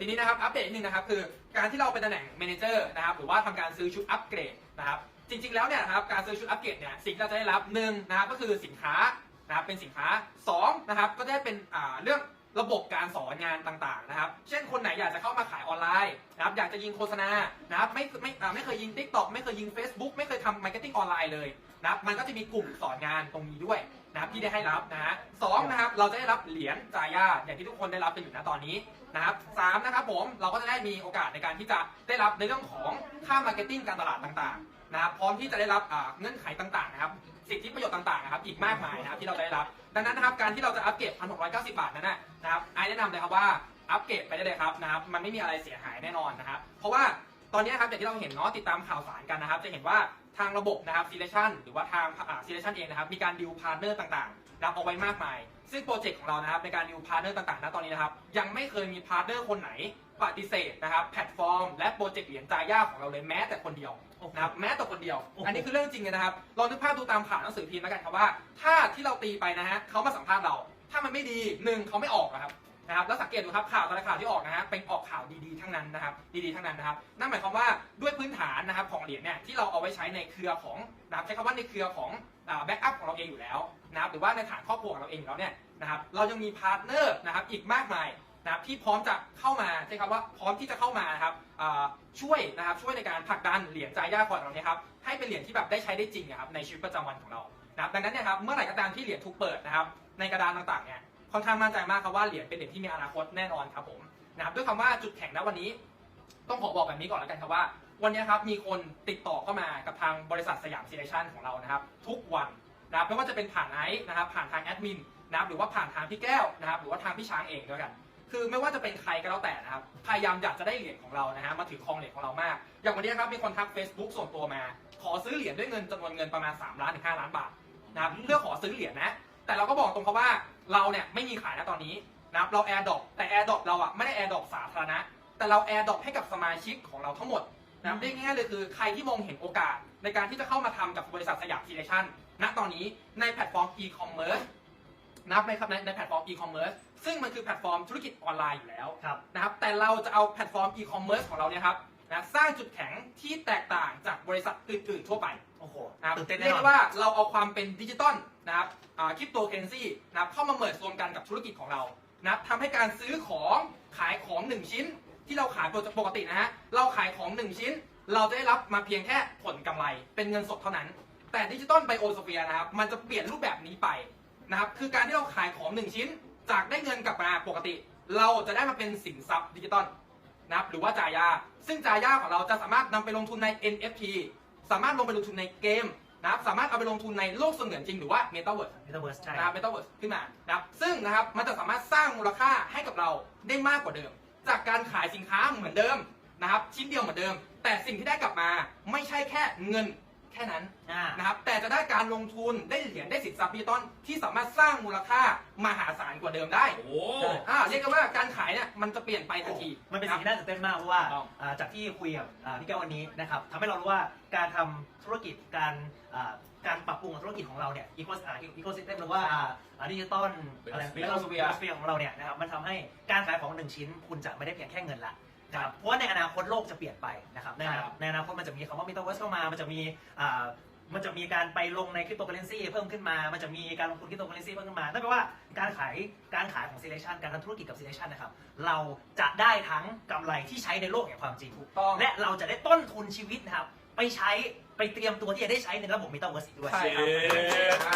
ทีนี้นะครับอัปเดตนิดนึงนะครับคือการที่เราเป็นตำแหน่งเมนเจอร์นะครับหรือว่าทำการซื้อชุดอัปเกรดนะครับจริงๆแล้วเนี่ยนะครับการซื้อชุดอัปเกรดเนี่ยสิ่งที่เราจะได้รับหนึ่งนะครับก็คือสินค้านะครับเป็นสินค้าสองนะครับก็ได้เป็นอ่าเรื่อง ระบบการสอนงานต่างๆนะครับ เช่นคนไหนอยากจะเข้ามาขายออนไลน์นะครับ อยากจะยิงโฆษณานะครับไม่ไม่อ่าไม่เคยยิง t ิ k t o k ไม่เคยยิง Facebook ไม่เคยทำมาร์เก็ตติ้งออนไลน์เลยนะครับ มันก็จะมีกลุ่มสอนงานตรงนี้ด้วยนะครับที่ได้ให้รับนะฮะสองนะครับเราจะได้รับเหรียญจายาอย่างที่ทุกคนได้รับกันอยู่นะตอนนี้นะครับสามนะครับผมเราก็จะได้มีโอกาสในการที่จะได้รับในเรื่องของค่ามาร์เก็ตติ้งการตลาดต่างๆนะครับพร้อมที่จะได้รับเงื่อนไขต่างๆนะครับสิทธิประโยชน์ต่างๆนะครับอีกมากมายนะครับที่เราจะได้รับ ดังนั้นนะครับการที่เราจะอัปเกรด1,690 บาทนั้นนะนะครับไอแนะนำเลยครับว่าอัปเกรดไปได้เลยครับนะครับมันไม่มีอะไรเสียหายแน่นอนนะครับเพราะว่าตอนนี้ครับอย่างที่เราเห็นเนาะติดตามข่าวสารกันนะครับ จะเห็นว่า ทางระบบนะครับ selection หรือว่าทางอ่า selection เองนะครับ มีการดิวพาร์ทเนอร์ต่างๆนะครับเอาไว้มากมาย ซึ่งโปรเจกต์ของเรานะครับในการดิวพาร์ทเนอร์ต่างๆณตอนนี้นะครับ ยังไม่เคยมีพาร์ทเนอร์คนไหนปฏิเสธนะครับแพลตฟอร์มและโปรเจกต์เหรียญจาย่าของเราเลยแม้แต่คนเดียวนะครับแม้แต่คนเดียวโอ้โหอันนี้คือเรื่องจริงเลยนะครับลองนึกภาพดูตามข่าวหนังสือพิมพ์แล้วกันครับว่า ถ้าที่เราตีไปนะฮะเขามาสัมภาษณ์เรา ถ้ามันไม่ดีหนึ่งเขาไม่ออกนะครับ นะครับแล้วสังเกตดูครับข่าวแต่ละข่าวที่ออกนะฮะเป็นออกข่าวดีๆทั้งนั้นนะครับดีๆทั้งนั้นนะครับนั่นหมายความว่าด้วยพื้นฐานนะครับของเหรียญเนี่ยที่เราเอาไว้ใช้ในเครือของนะครับใช้คำว่าในเครือของแบ็กอัพของเราเองอยู่แล้วนะครับหรือว่าในฐานครอบครัวของเราเองอยู่แล้วเนี่ยนะครับเรายังมีพาร์ทเนอร์นะครับอีกมากมายนะครับที่พร้อมจะเข้ามาใช้คำว่าพร้อมที่จะเข้ามานะครับช่วยนะครับช่วยในการผลักดันเหรียญจาย่าคอยของเราเนี่ยครับให้เป็นเหรียญที่แบบได้ใช้ได้จริงนะครับในชีวิตประจำวันของเรานะครับดังนั้นเนี่ยครับเมื่อไหร่ก็ตามที่เหรียญถูกเปิดนะครับในกระดานต่างๆเนี่ย ค่อนข้างมั่นใจมากครับว่าเหรียญเป็นเหรียญที่มีอนาคตแน่นอนครับผมนะครับด้วยคำว่าจุดแข็งณวันนี้ ต้องขอบอกแบบนี้ก่อนแล้วกันครับว่า วันนี้ครับมีคนติดต่อเข้ามากับทางบริษัทสยามซีเลชันของเรานะครับ ทุกวันนะครับไม่ว่าจะเป็นผ่านไอซ์นะครับผ่านทางแอดมินนะครับหรือว่าผ่านทางพี่แก้วนะครับหรือว่าทางพี่ช้างเองด้วยกัน คือไม่ว่าจะเป็นใครก็แล้วแต่นะครับพยายามอยากจะได้เหรียญของเรานะฮะมาถือครองเหรียญของเรามาก อย่างวันนี้ครับมีคนทัก Facebook ส่วนตัวมา ขอซื้อเหรียญด้วยเงินจำนวนเงินประมาณ3ล้านถึง5ล้านบาทนะครับเพื่อขอซื้อเหรียญนะ แต่เราก็บอกตรงเขาว่าเราเนี่ยไม่มีขายนะตอนนี้นะครับเราแอร์ดรอปแต่แอร์ดรอปเราอะไม่ได้แอร์ดรอปสาธารณะ แต่เราแอร์ดรอปให้กับสมาชิกของเราทั้งหมดนะครับได้ง่ายๆเลยคือใครที่มองเห็นโอกาสในการที่จะเข้ามาทำกับบริษัทสยามทีเลชั่นณตอนนี้ในแพลตฟอร์ม e-commerce นะครับในครับในในแพลตฟอร์ม e-commerce ซึ่งมันคือแพลตฟอร์มธุรกิจออนไลน์อยู่แล้วครับนะครับแต่เราจะเอาแพลตฟอร์ม e-commerce ของเราเนี่ยครับนะสร้างจุดแข็งที่แตกต่างจากบริษัทอื่นๆ ทั่วไปโอ้โหนะครับตื่นเต้นเรีแน่ยกนอนได้ว่าเราเอาความเป็นดิจิตอล นะครับคริปโตเคอเรนซีนะครับเข้ามาเมิร์รวมกันกับธุรกิจของเรานะครับทำให้การซื้อของขายของ 1 ชิ้น ที่เราขายปกตินะฮะเราขายของ 1 ชิ้น เราจะได้รับมาเพียงแค่ผลกำไร เป็นเงินสดเท่านั้น แต่ดิจิตอลไบโอสเฟียนะครับมันจะเปลี่ยนรูปแบบนี้ไปนะครับคือการที่เราขายของ 1 ชิ้น จากได้เงินกลับมาปกติ เราจะได้มาเป็นสินทรัพย์ดิจิตอลนะครับหรือว่าจ่ายา ซึ่งจ่ายาของเราจะสามารถนำไปลงทุนใน NFT สามารถลงไปลงทุนในเกม นะครับสามารถเอาไปลงทุนในโลกเสมือนจริงหรือว่า Metaverse เมตาเวิร์สใช่นะครับ Metaverse ขึ้นมานะครับซึ่งนะครับมันจะสามารถสร้างมูลค่าให้กับเราได้มากกว่าเดิม จากการขายสินค้าเหมือนเดิมนะครับชิ้นเดียวเหมือนเดิม แต่สิ่งที่ได้กลับมาไม่ใช่แค่เงิน แค่นั้นอ่า นะครับแต่จะได้การลงทุนได้เหรียญได้สินทรัพย์ดิจิตอลที่สามารถสร้างมูลค่ามหาศาลกว่าเดิมได้โอ้โหอ่าเรียกกันว่าการขายเนี่ยมันจะเปลี่ยนไปทันทีมันเป็นสิ่งที่น่าตื่นเต้นมากเพราะว่าถูกต้อง อ่าจากที่คุยกับอ่าพี่แก้ววันนี้นะครับทำให้เรารู้ว่าการทำธุรกิจการอ่าการปรับปรุงของธุรกิจของเราเนี่ยอีโคอีโคซิสเต็มหรือว่าดิจิตอลอะไร Biosphere สเฟียของเราเนี่ยนะครับมันทำให้การขายของหนึ่งชิ้น คุณจะไม่ได้เพียงแค่เงินละนะ ครับเพราะว่าในอนาคตโลกจะเปลี่ยนไปนะครับในอนาครับในอนาคตมันจะมีคำว่า Metaverse เข้ามา มันจะมีอ่ามันจะมีการไปลงในคริปโตเคอเรนซีเพิ่มขึ้นมา มันจะมีการลงทุนคริปโตเคอเรนซีเพิ่มขึ้นมา นั่นแปลว่าการขายการขายของ selection การทำธุรกิจกับ selection นะครับ เราจะได้ทั้งกำไรที่ใช้ในโลกแห่งความจริง ถูกต้อง และเราจะได้ต้นทุนชีวิตนะครับ ไปใช้ไปเตรียมตัวที่จะได้ใช้ในระบบ Metaverse อีกด้วย ใช่ครั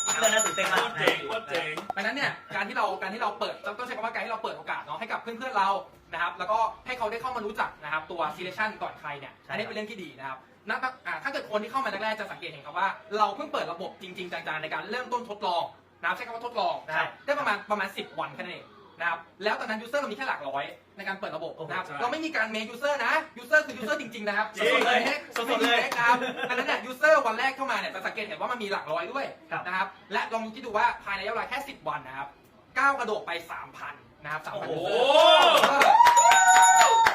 บ เรื่องน่าตื่นเต้นโคมากตรเจ๋งโคตรเจ๋งดังนั้นเนี่ยการที่เราการที่เราเปิดต้องต้องใช้คำว่าการที่เราเปิดโอกาสเนาะให้กับเพื่อนๆเรานะครับแล้วก็ให้เขาได้เข้ามารู้จักนะครับตัว selection ก่อนใครเนี่ยอันนี้เป็นเรื่องที่ดีนะครับนักอ่าถ้าเกิดคนที่เข้ามาแรกๆจะสังเกตเห็นครับว่าเราเพิ่งเปิดระบบจริงๆจังๆในการเริ่มต้นทดลองนะครับใช้คำว่าทดลองนะครับได้ประมาณประมาณ 10 วันแค่นั้นเอง นะครับแล้วตอนนั้นยูเซอร์เรามีแค่หลักร้อยในการเปิดระบบนะครับใช่เราไม่มีการเมคยูเซอร์นะยูเซอร์คือยูเซอร์จริงๆนะครับจริงเลยสดๆเลยนะครับอันนั้นเนี่ยยูเซอร์วันแรกเข้ามาเนี่ยจะสังเกตเห็นว่ามันมีหลักร้อยด้วยครับนะครับและลองคิดดูว่าภายในระยะเวลาแค่ 10 วันนะครับก้าวกระโดดไป 3,000 นะครับ3,000โอ้โห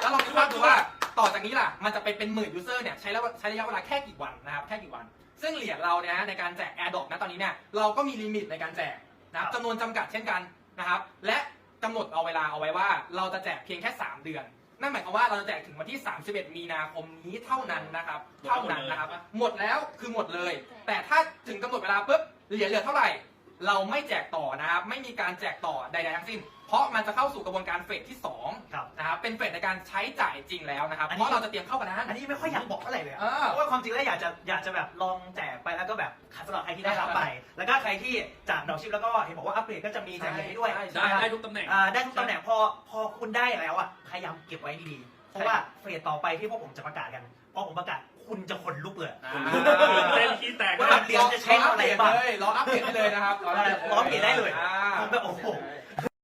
แล้วลองคิดว่าดูว่าต่อจากนี้ล่ะมันจะไปเป็นหมื่นยูเซอร์เนี่ยใช้แล้วใช้ระยะเวลาแค่กี่วันนะครับแค่กี่วัน ซึ่งเหรียญเราเนี่ยนะในการแจก AirDrop นะตอนนี้เนี่ยเราก็มีลิมิตในการแจกนะครับจำนวนจำกัดเช่นกันนะครับและ กำหนดเอาเวลาเอาไว้ว่า เราจะแจกเพียงแค่ 3 เดือน นั่นหมายความว่าเราจะแจกถึงวันที่ 31 มีนาคมนี้เท่านั้นนะครับ เท่านั้นนะครับ หมดแล้วคือหมดเลย แต่ถ้าถึงกำหนดเวลาปุ๊บเหลือเหลือเท่าไหร่ เราไม่แจกต่อนะครับ ไม่มีการแจกต่อใดๆทั้งสิ้น เพราะมันจะเข้าสู่กระบวนการเฟสที่สองครับนะครับ เป็นเฟสในการใช้จ่ายจริงแล้วนะครับ อันเพนี้ราะเราจะเตรียมเข้ากระดานอันนี้ไม่ค่อยอยากบอกเท่าไหร่เลยอะเออเพราะว่าความจริงแล้วอยากจะอยากจะแบบลองแจกไปแล้วก็แบบสำหรับใครที่ได้รับไป แล้วก็ใครที่จากดอกชิปแล้วก็เห็นบอกว่าอัปเดตก็จะมีแจกเงินให้ด้วยใช่ได้ได้ทุกตำแหน่ง อ่าได้ทุกตำแหน่งพอพอคุณได้แล้วอะพยายามเก็บไว้ดีๆเพราะว่าเฟสต่อไปที่พวกผมจะประกาศกันพอผมประกาศ คุณจะขนลุกเลยอ่า เต้นขี้แตก ว่านะเดี๋ยวจะใช้อะไรบ้างเลยรออัปเดตได้เลยนะครับรออัปเดตได้เลยอ่าผมแบบโอ้โห ใ